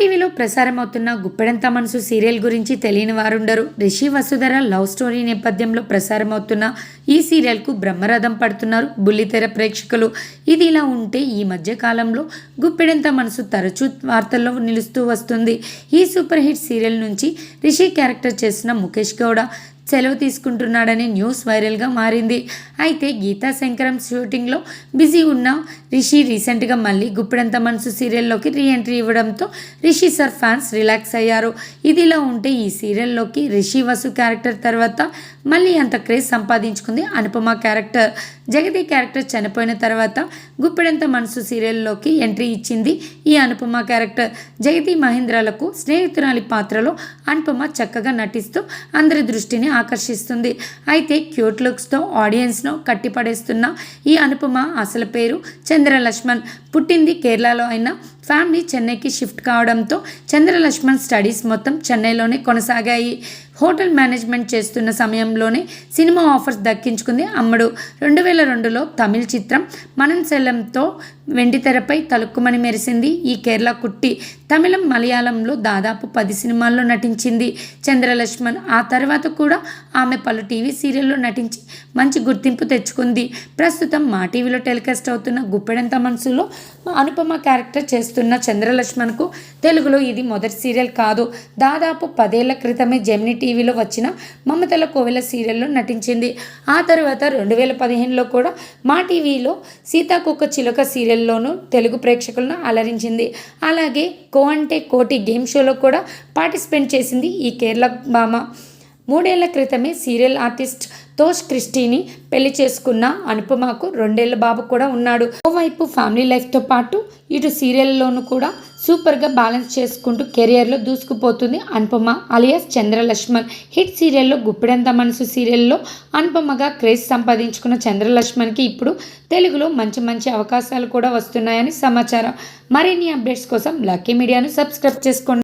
టీవీలో ప్రసారమవుతున్న గుప్పెడంత మనసు సీరియల్ గురించి తెలియని వారుండరు. రిషి వసుధర లవ్ స్టోరీ నేపథ్యంలో ప్రసారం అవుతున్న ఈ సీరియల్కు బ్రహ్మరథం పడుతున్నారు బుల్లితెర ప్రేక్షకులు. ఇది ఇలా ఉంటే ఈ మధ్య కాలంలో గుప్పెడంత మనసు తరచూ వార్తల్లో నిలుస్తూ వస్తుంది. ఈ సూపర్ హిట్ సీరియల్ నుంచి రిషి క్యారెక్టర్ చేసిన ముఖేష్ గౌడ సెలవు తీసుకుంటున్నాడనే న్యూస్ వైరల్గా మారింది. అయితే గీతా శంకరం షూటింగ్లో బిజీ ఉన్న రిషి రీసెంట్గా మళ్ళీ గుప్పెడంత మనసు సీరియల్లోకి రీ ఎంట్రీ ఇవ్వడంతో రిషి సార్ ఫ్యాన్స్ రిలాక్స్ అయ్యారు. ఇదిలా ఉంటే ఈ సీరియల్లోకి రిషి వసు క్యారెక్టర్ తర్వాత మళ్ళీ అంత క్రేజ్ సంపాదించుకుంది అనుపమ క్యారెక్టర్. జగతి క్యారెక్టర్ చనిపోయిన తర్వాత గుప్పిడంత మనసు సీరియల్లోకి ఎంట్రీ ఇచ్చింది ఈ అనుపమ క్యారెక్టర్. జగతి మహేంద్రాలకు స్నేహితురాలి పాత్రలో అనుపమ చక్కగా నటిస్తూ అందరి దృష్టిని ఆకర్షిస్తుంది. అయితే క్యూట్ లుక్స్తో ఆడియన్స్ను కట్టిపడేస్తున్న ఈ అనుపమ అసలు పేరు చంద్రలక్ష్మణ్. పుట్టింది కేరళలో అయినా ఫ్యామిలీ చెన్నైకి షిఫ్ట్ కావడంతో చంద్రలక్ష్మణ్ స్టడీస్ మొత్తం చెన్నైలోనే కొనసాగాయి. హోటల్ మేనేజ్మెంట్ చేస్తున్న సమయంలోనే సినిమా ఆఫర్స్ దక్కించుకుంది అమ్మడు. రెండు వేల రెండులో తమిళ చిత్రం మనం సెల్లంతో వెండితెరపై తలుక్కుమని మెరిసింది ఈ కేరళ కుట్టి. తమిళం మలయాళంలో దాదాపు పది సినిమాల్లో నటించింది చంద్రలక్ష్మణ్. ఆ తర్వాత కూడా ఆమె పలు టీవీ సీరియల్లో నటించి మంచి గుర్తింపు తెచ్చుకుంది. ప్రస్తుతం మా టీవీలో టెలికాస్ట్ అవుతున్న గుప్పెడంత మనసులో అనుపమ క్యారెక్టర్ చేస్తున్న చంద్రలక్ష్మణ్కు తెలుగులో ఇది మొదటి సీరియల్ కాదు. దాదాపు పదేళ్ళ క్రితమే జెమిని టీవీలో వచ్చిన మమతల కోవెల సీరియల్లో నటించింది. ఆ తర్వాత రెండు వేల పదిహేనులో కూడా మా టీవీలో సీతాకుక్క చిలుక సీరియల్లోనూ తెలుగు ప్రేక్షకులను అలరించింది. అలాగే కో అంటే కోటి గేమ్ షోలో కూడా పార్టిసిపేట్ చేసింది ఈ కేరళ భామ మూడేళ్ళ క్రితమే సీరియల్ ఆర్టిస్ట్ తోష్ క్రిస్టీని పెళ్ళి చేసుకున్న అనుపమకు రెండేళ్ళ బాబు కూడా ఉన్నాడు. ఓవైపు ఫ్యామిలీ లైఫ్తో పాటు ఇటు సీరియల్లోనూ కూడా సూపర్గా బ్యాలెన్స్ చేసుకుంటూ కెరియర్లో దూసుకుపోతుంది అనుపమ అలియాస్ చంద్రలక్ష్మణ్. హిట్ సీరియల్లో గుప్పిడంత మనసు సీరియల్లో అనుపమగా క్రేజ్ సంపాదించుకున్న చంద్రలక్ష్మణ్కి ఇప్పుడు తెలుగులో మంచి మంచి అవకాశాలు కూడా వస్తున్నాయని సమాచారం. మరిన్ని అప్డేట్స్ కోసం లక్కీ మీడియాను సబ్స్క్రైబ్ చేసుకోండి.